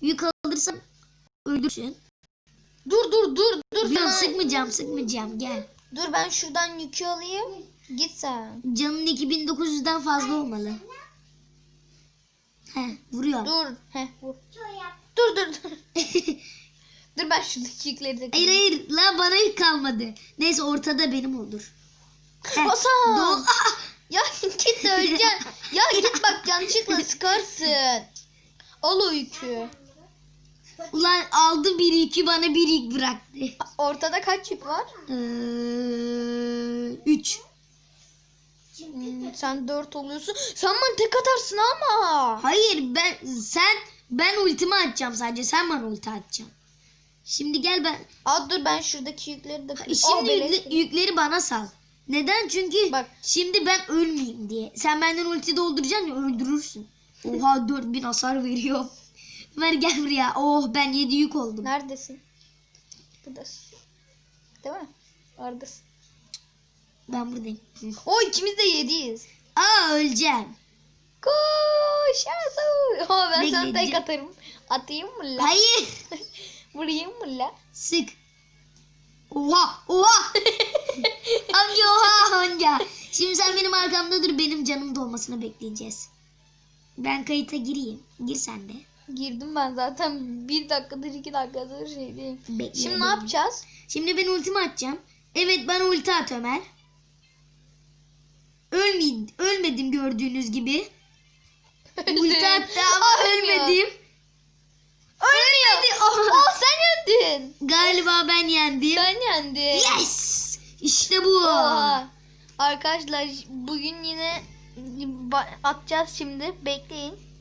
yük alırsam öldürsün. Dur dur dur dur Yok sana. sıkmayacağım sıkmayacağım gel. Dur ben şuradan yükü alayım. Git sen. Canın 2900'den fazla olmalı. He vuruyor. Dur. Heh vur. Dur dur dur. dur ben şuradaki yükleri de hayır hayır la bana yük kalmadı. Neyse ortada benim olur. Hasan. Ya git de öleceksin. ya git bak yanlışlıkla sıkarsın. Al o yükü. Ulan aldı bir yükü bana bir yük bıraktı. Ortada kaç yük var? Ee, 3. Hmm, sen dört oluyorsun. Sen bana tek atarsın ama. Hayır ben sen ben ultimi atacağım sadece sen bana ulti atacaksın. Şimdi gel ben Aa dur ben şuradaki yükleri de... Şimdi beleş. yükle- yükleri bana sal. Neden? Çünkü Bak. şimdi ben ölmeyeyim diye. Sen benden ulti dolduracaksın ya öldürürsün. Oha 4000 hasar veriyor. Ver gel buraya. Oh ben 7 yük oldum. Neredesin? Buradasın. Değil mi? Oradasın. Ben buradayım. O ikimiz de yediyiz. Aa öleceğim. Koş Yasu. Ha ben sana tek atarım. Atayım mı la? Hayır. Vurayım mı la? Sık. Oha oha. amca oha amca. Şimdi sen benim arkamda dur benim canım dolmasını bekleyeceğiz. Ben kayıta gireyim. Gir sen de. Girdim ben zaten bir dakikadır iki dakikadır şeydeyim. Bekle, Şimdi ne yapacağız? Şimdi ben ultimi atacağım. Evet ben ulti at Ömer. Ölme, ölmedim gördüğünüz gibi. Ulti attı ama Ölmüyor. ölmedim. Oha. Aa sen yendin. Galiba ben yendim. Sen yendin. Yes! İşte bu. Oha. Arkadaşlar bugün yine atacağız şimdi. Bekleyin.